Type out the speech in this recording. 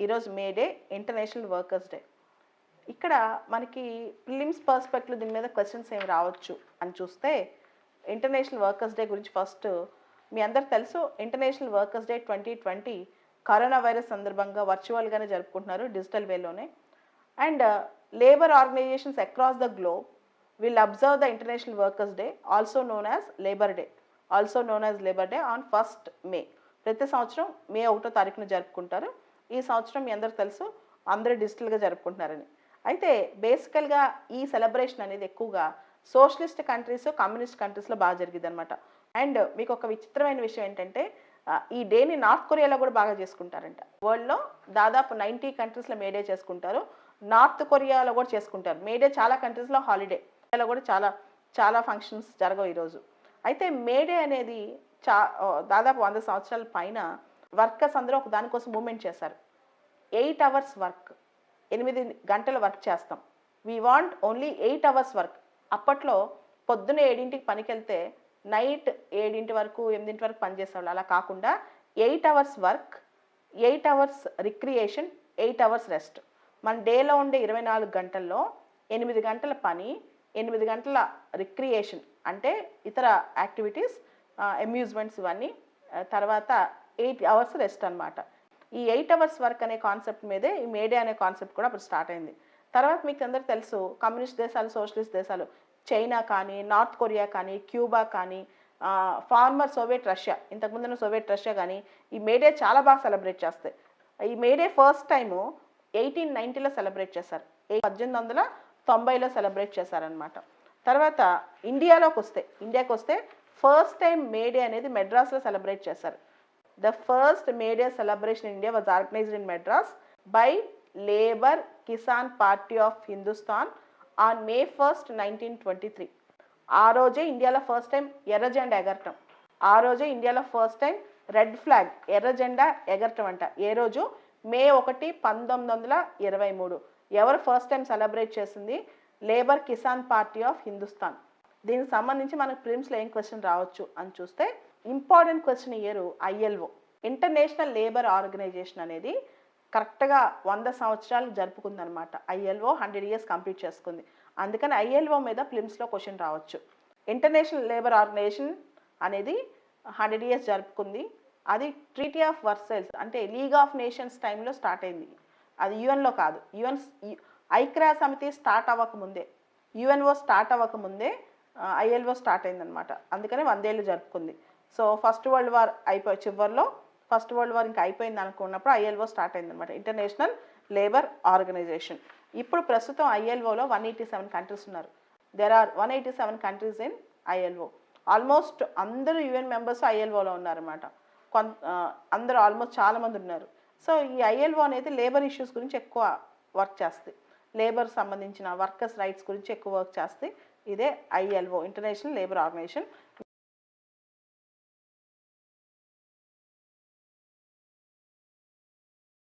ఈరోజు May Day international workers day ఇక్కడ మనకి ప్రిలిమ్స్ పర్స్పెక్టివ్ దీని మీద క్వశ్చన్స్ ఏమి రావచ్చు అని చూస్తే ఇంటర్నేషనల్ వర్కర్స్ డే గురించి ఫస్ట్ మీ అందరు తెలుసు international workers day twenty twenty corona virus సందర్భంగా వర్చువల్గానే జరుపుకుంటున్నారు digital వేలోనే and labour organisations across the globe will observe the international workers day also known as labour day also known as labour day on first May ప్రతి సంవత్సరం మే ఒకటో తారీఖున జరుపుకుంటారు. ఈ సంవత్సరం మీ అందరు తెలుసు అందరూ డిజిటల్గా జరుపుకుంటున్నారని. అయితే బేసికల్గా ఈ సెలబ్రేషన్ అనేది ఎక్కువగా సోషలిస్ట్ కంట్రీస్ కమ్యూనిస్ట్ కంట్రీస్లో బాగా జరిగింది అనమాట అండ్ మీకు ఒక విచిత్రమైన విషయం ఏంటంటే ఈ డేని నార్త్ కొరియాలో కూడా బాగా చేసుకుంటారంట. వరల్డ్లో దాదాపు నైంటీ కంట్రీస్లో మేడే చేసుకుంటారు. నార్త్ కొరియాలో కూడా చేసుకుంటారు. మేడే చాలా కంట్రీస్లో హాలిడే. కొరియాలో కూడా చాలా చాలా ఫంక్షన్స్ జరగవు ఈరోజు. అయితే మేడే అనేది చా దాదాపు వంద సంవత్సరాల పైన వర్కర్స్ అందరూ ఒక దానికోసం మూమెంట్ చేశారు. ఎయిట్ అవర్స్ వర్క్ ఎనిమిది గంటల వర్క్ చేస్తాం. We want only eight hours work. అప్పట్లో పొద్దున్న ఏడింటికి పనికి వెళ్తే నైట్ ఏడింటి వరకు ఎనిమిదింటి వరకు పనిచేసేవాళ్ళు అలా కాకుండా eight hours work eight hours recreation eight hours rest. మన డేలో ఉండే ఇరవై నాలుగు గంటల్లో ఎనిమిది గంటల పని ఎనిమిది గంటల రిక్రియేషన్ అంటే ఇతర యాక్టివిటీస్ అమ్యూజ్మెంట్స్ ఇవన్నీ తర్వాత ఎయిట్ అవర్స్ రెస్ట్ అన్నమాట. ఈ ఎయిట్ అవర్స్ వర్క్ అనే కాన్సెప్ట్ మీదే ఈ మేడే అనే కాన్సెప్ట్ కూడా అప్పుడు స్టార్ట్ అయింది. తర్వాత మీకు అందరూ తెలుసు కమ్యూనిస్ట్ దేశాలు సోషలిస్ట్ దేశాలు చైనా కానీ నార్త్ కొరియా కానీ క్యూబా కానీ ఫార్మర్ సోవియట్ రష్యా ఇంతకుముందున్న సోవియట్ రష్యా కానీ ఈ మేడే చాలా బాగా సెలబ్రేట్ చేస్తాయి. ఈ May Day first time eighteen నైంటీలో celebrate చేశారు. ఏ- పద్దెనిమిది వందల తొంభైలో సెలబ్రేట్ చేశారనమాట తర్వాత ఇండియాలోకి వస్తే ఇండియాకి వస్తే ఫస్ట్ టైం మేడే అనేది మెడ్రాస్లో సెలబ్రేట్ చేశారు. The first May Day celebration India was organised in Madras by Labour Kisan Party of Hindustan on May first nineteen twenty three ఆ రోజే ఇండియాలో ఫస్ట్ టైం ఎర్ర జెండా ఎగరటం. ఆ రోజే ఇండియాలో ఫస్ట్ టైం రెడ్ ఫ్లాగ్ ఎర్ర జెండా ఎగరటం అంట. ఏ రోజు? మే ఒకటి పంతొమ్మిది వందల ఇరవై మూడు. ఎవరు ఫస్ట్ టైం సెలబ్రేట్ చేసింది? Labour Kisan party of Hindustan దీనికి సంబంధించి మనకు ప్రిమ్స్లో ఏం క్వశ్చన్ రావచ్చు అని చూస్తే important question year ILO. International Labour Organisation అనేది కరెక్ట్గా వంద సంవత్సరాలు జరుపుకుందనమాట ఐఎల్ఓ హండ్రెడ్ ఇయర్స్ కంప్లీట్ చేసుకుంది. అందుకని ఐఎల్ఓ మీద ఫిలిమ్స్లో క్వశ్చన్ రావచ్చు. ఇంటర్నేషనల్ లేబర్ ఆర్గనైజేషన్ అనేది హండ్రెడ్ ఇయర్స్ జరుపుకుంది. అది ట్రీటీ ఆఫ్ వర్సెల్స్ అంటే లీగ్ ఆఫ్ నేషన్స్ టైంలో స్టార్ట్ అయింది. అది యుఎన్లో కాదు. యుఎన్ ఐక్రా సమితి స్టార్ట్ అవ్వకముందే యుఎన్ఓ స్టార్ట్ అవ్వకముందే ఐఎల్ఓ స్టార్ట్ అయిందనమాట అందుకని వందేళ్ళు జరుపుకుంది. సో ఫస్ట్ వరల్డ్ వార్ అయిపోయి చివరిలో ఫస్ట్ వరల్డ్ వార్ ఇంకా అయిపోయింది అనుకున్నప్పుడు ఐఎల్ఓ స్టార్ట్ అయింది అనమాట ఇంటర్నేషనల్ లేబర్ ఆర్గనైజేషన్ ఇప్పుడు ప్రస్తుతం ఐఎల్ఓలో వన్ ఎయిటీ సెవెన్ కంట్రీస్ ఉన్నారు. There are one eighty seven countries in ILO almost అందరూ యుఎన్ మెంబర్స్ ఐఎల్ఓలో ఉన్నారన్నమాట. కొంత అందరూ ఆల్మోస్ట్ చాలామంది ఉన్నారు. సో ఈ ఐఎల్ఓ అనేది లేబర్ ఇష్యూస్ గురించి ఎక్కువ వర్క్ చేస్తుంది. లేబర్ సంబంధించిన వర్కర్స్ రైట్స్ గురించి ఎక్కువ వర్క్ చేస్తే ఇదే ఐఎల్ఓ ఇంటర్నేషనల్ లేబర్ ఆర్గనైజేషన్